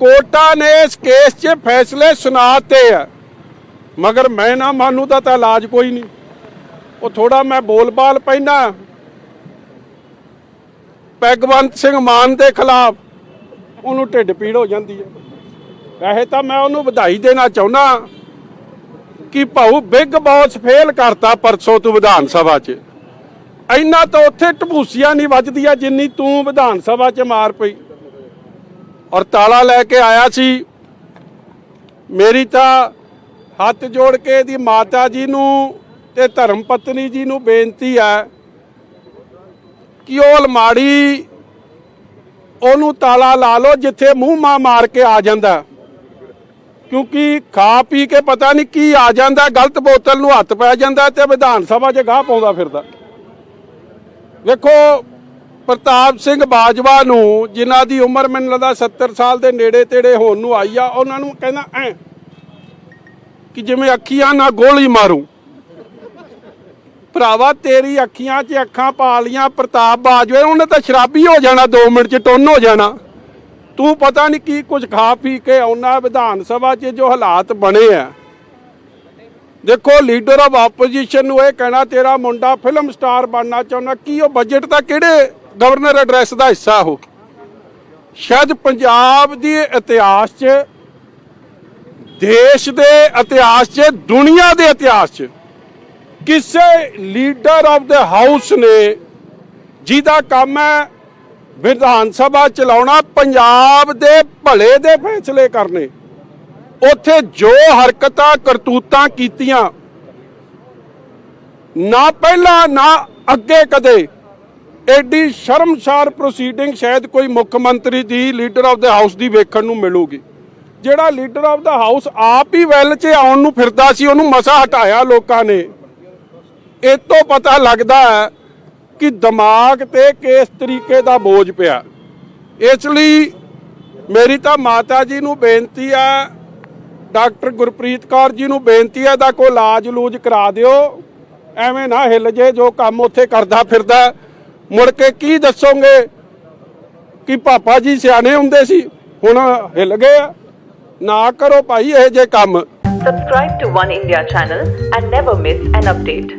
ਕੋਰਟਾਂ ਨੇ ਇਸ ਕੇਸ 'ਚ ਫੈਸਲੇ ਸੁਣਾਤੇ ਆ। ਮਗਰ ਮੈਂ ਨਾ ਮਾਨੂੰ ਦਾ ਤਾਂ ਇਲਾਜ ਕੋਈ ਨਹੀਂ। ਉਹ ਥੋੜਾ ਮੈਂ ਬੋਲਬਾਲ ਪੈਣਾ ਪੈਗਵੰਤ ਸਿੰਘ ਮਾਨ ਦੇ ਖਿਲਾਫ ਉਹਨੂੰ ਢਿੱਡ ਪੀੜ ਹੋ ਜਾਂਦੀ ਹੈ ਵੈਸੇ ਤਾਂ ਮੈਂ ਉਹਨੂੰ ਵਧਾਈ ਦੇਣਾ ਚਾਹੁੰਦਾ ਕਿ ਭਾਊ ਬਿਗ ਬੌਸ ਫੇਲ ਕਰਤਾ ਪਰਸੋਂ ਤੂੰ ਵਿਧਾਨ ਸਭਾ 'ਚ। ਇੰਨਾ ਤਾਂ ਉੱਥੇ ਟਪੂਸੀਆਂ ਨਹੀਂ ਵੱਜਦੀਆਂ ਜਿੰਨੀ ਤੂੰ ਵਿਧਾਨ ਸਭਾ 'ਚ ਮਾਰ ਪਈ। ਔਰ ਤਾਲਾ ਲੈ ਕੇ ਆਇਆ ਸੀ। ਮੇਰੀ ਤਾਂ ਹੱਥ ਜੋੜ ਕੇ ਇਹਦੀ ਮਾਤਾ ਜੀ ਨੂੰ ਤੇ ਧਰਮ ਪਤਨੀ ਜੀ ਨੂੰ ਬੇਨਤੀ ਹੈ ਕਿ ਉਹ ਅਲਮਾੜੀ ਉਹਨੂੰ ਤਾਲਾ ਲਾ ਲਓ ਜਿੱਥੇ ਮੂੰਹ ਮਾ ਮਾਰ ਕੇ ਆ ਜਾਂਦਾ। ਕਿਉਂਕਿ ਖਾ ਪੀ ਕੇ ਪਤਾ ਨਹੀਂ ਕੀ ਆ ਜਾਂਦਾ, ਗਲਤ ਬੋਤਲ ਨੂੰ ਹੱਥ ਪੈ ਜਾਂਦਾ ਤੇ ਵਿਧਾਨ ਸਭਾ 'ਚ ਗਾਹ ਪਾਉਂਦਾ ਫਿਰਦਾ। ਵੇਖੋ ਪ੍ਰਤਾਪ ਸਿੰਘ ਬਾਜਵਾ ਨੂੰ, ਜਿਨ੍ਹਾਂ ਦੀ ਉਮਰ ਮੈਨੂੰ ਲੱਗਦਾ 70 ਸਾਲ ਦੇ ਨੇੜੇ ਤੇੜੇ ਹੋਣ ਨੂੰ ਆਈ ਆ, ਉਹਨਾਂ ਨੂੰ ਕਹਿੰਦਾ, ਐ ਕਿ ਜਿਵੇਂ ਅੱਖੀਆਂ ਨਾਲ ਗੋਲੀ ਮਾਰੂ। ਭਰਾਵਾ, ਤੇਰੀ ਅੱਖੀਆਂ 'ਚ ਅੱਖਾਂ ਪਾ ਲੀਆਂ ਪ੍ਰਤਾਪ ਬਾਜਵੇ, ਉਹਨੇ ਤਾਂ ਸ਼ਰਾਬੀ ਹੋ ਜਾਣਾ 2 ਮਿੰਟ 'ਚ ਟੁੰਨ ਹੋ ਜਾਣਾ। ਤੂੰ ਪਤਾ ਨਹੀਂ ਕੀ ਕੁਝ ਖਾ ਪੀ ਕੇ ਆਉਣਾ ਵਿਧਾਨ ਸਭਾ 'ਚ ਜੋ ਹਾਲਾਤ ਬਣੇ ਆ। ਦੇਖੋ ਲੀਡਰ ਆਫ ਆਪੋਜੀਸ਼ਨ ਨੂੰ ਇਹ ਕਹਿਣਾ, ਤੇਰਾ ਮੁੰਡਾ ਫਿਲਮ ਸਟਾਰ ਬਣਨਾ ਚਾਹੁੰਦਾ, ਕੀ ਉਹ ਬਜਟ ਤਾਂ ਕਿਹੜੇ ਗਵਰਨਰ ਐਡਰੈਸ ਦਾ ਹਿੱਸਾ ਹੋ ਸ਼ਾਇਦ ਪੰਜਾਬ ਦੀ ਇਤਿਹਾਸ 'ਚ, ਦੇਸ਼ ਦੇ ਇਤਿਹਾਸ 'ਚ, ਦੁਨੀਆ ਦੇ ਇਤਿਹਾਸ 'ਚ ਕਿਸੇ ਲੀਡਰ ਆਫ ਦਾ ਹਾਊਸ ਨੇ ਜਿਹਦਾ ਕੰਮ ਹੈ ਵਿਧਾਨ ਸਭਾ ਚਲਾਉਣਾ, ਪੰਜਾਬ ਦੇ ਭਲੇ ਦੇ ਫੈਸਲੇ ਕਰਨੇ। ਉੱਥੇ ਜੋ ਹਰਕਤਾਂ, ਕਰਤੂਤਾਂ ਕੀਤੀਆਂ, ਨਾ ਪਹਿਲਾਂ, ਨਾ ਅੱਗੇ ਕਦੇ ਐਡੀ ਸ਼ਰਮਸਾਰ ਪ੍ਰੋਸੀਡਿੰਗ ਸ਼ਾਇਦ ਕੋਈ ਮੁੱਖ ਮੰਤਰੀ ਦੀ ਲੀਡਰ ਆਫ ਦਾ ਹਾਊਸ ਦੀ ਵੇਖਣ ਨੂੰ ਮਿਲੂਗੀ। ਜਿਹੜਾ ਲੀਡਰ ਆਫ ਦਾ ਹਾਊਸ ਆਪ ਹੀ ਵੈਲ 'ਚ ਆਉਣ ਨੂੰ ਫਿਰਦਾ ਸੀ, ਉਹਨੂੰ ਮਸਾ ਹਟਾਇਆ ਲੋਕਾਂ ਨੇ। ਇਹ ਤੋਂ ਪਤਾ ਲੱਗਦਾ ਹੈ ਕਿ ਦਿਮਾਗ ਤੇ ਕਿਸ ਤਰੀਕੇ ਦਾ ਬੋਝ ਪਿਆ। ਇਸ ਲਈ ਮੇਰੀ ਤਾਂ ਮਾਤਾ ਜੀ ਨੂੰ ਬੇਨਤੀ ਹੈ, ਡਾਕਟਰ ਗੁਰਪ੍ਰੀਤ ਕੌਰ ਜੀ ਨੂੰ ਬੇਨਤੀ ਹੈ ਦਾ ਕੋਈ ਇਲਾਜ ਲੂਜ ਕਰਾ ਦਿਓ। ਐਵੇਂ ਨਾ ਹਿੱਲ ਜੇ, ਜੋ ਕੰਮ ਉੱਥੇ ਕਰਦਾ ਫਿਰਦਾ ਮੁੜ ਕੇ ਕੀ ਦੱਸੋਗੇ ਕਿ ਪਾਪਾ ਜੀ ਸਿਆਣੇ ਹੁੰਦੇ ਸੀ ਹੁਣ ਹਿੱਲ ਗਏ ਆ ਨਾ ਕਰੋ ਭਾਈ ਇਹ ਜੇ ਕੰਮ Subscribe to One India channel and never miss an update.